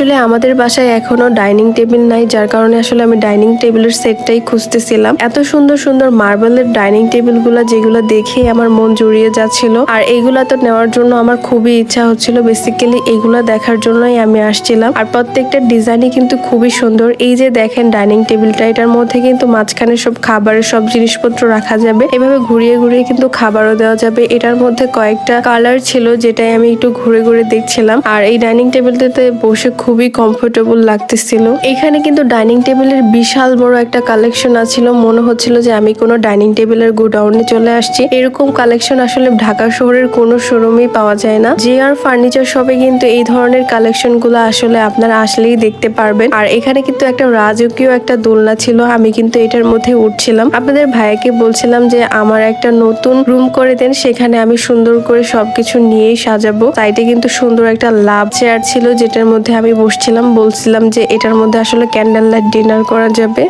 আসলে আমাদের বাসায় এখনও ডাইনিং টেবিল নাই, যার কারণে আসলে আমি ডাইনিং টেবিলের সেটটাই খুঁজতেছিলাম। এত সুন্দর সুন্দর মার্বেলের ডাইনিং টেবিলগুলা যেগুলো দেখেই আমার মন জড়িয়ে যাচ্ছিল, আর এইগুলা তো নেওয়ার জন্য আমার খুবই ইচ্ছা হচ্ছিল। বেসিক্যালি এইগুলা দেখার জন্যই আমি আসছিলাম। আর প্রত্যেকটা ডিজাইনই কিন্তু খুবই সুন্দর। এই যে দেখেন ডাইনিং টেবিলটা, এটার মধ্যে কিন্তু মাঝখানে সব খাবারের সব জিনিসপত্র রাখা যাবে। এভাবে ঘুরিয়ে ঘুরিয়ে কিন্তু খাবারও দেওয়া যাবে। এটার মধ্যে কয়েকটা কালার ছিল, যেটাই আমি একটু ঘুরে ঘুরে দেখছিলাম। আর এই ডাইনিং টেবিলটাতে বসে খুবই কমফোর্টেবল লাগতেছিল। এখানে কিন্তু ডাইনিং টেবিলের বিশাল বড় একটা কালেকশন আছিল মনে হচ্ছিল যে আমি কোনো ডাইনিং টেবিলের গোডাউনে চলে আসছি। এরকম কালেকশন আসলে ঢাকা শহরের কোনো শোরুমেই পাওয়া যায় না। যে আর ফার্নিচার শপে কিন্তু এই ধরনের কালেকশনগুলো আসলে আপনারা আসলেই দেখতে পারবেন। আর এখানে কিন্তু একটা রাজকীয় একটা দোলনা ছিল। আমি কিন্তু এটার মধ্যে উঠছিলাম। আপনাদের ভাইয়াকে বলছিলাম যে, আমার একটা নতুন রুম করে দেন। সেখানে আমি সুন্দর করে সবকিছু নিয়েই সাজাবো। সাইডে কিন্তু সুন্দর একটা লাভ চেয়ার ছিল, যেটার মধ্যে আমি বসছিলাম বলছিলাম যে এটার মধ্যে আসলে ক্যান্ডেল লাইট ডিনার করা যাবে।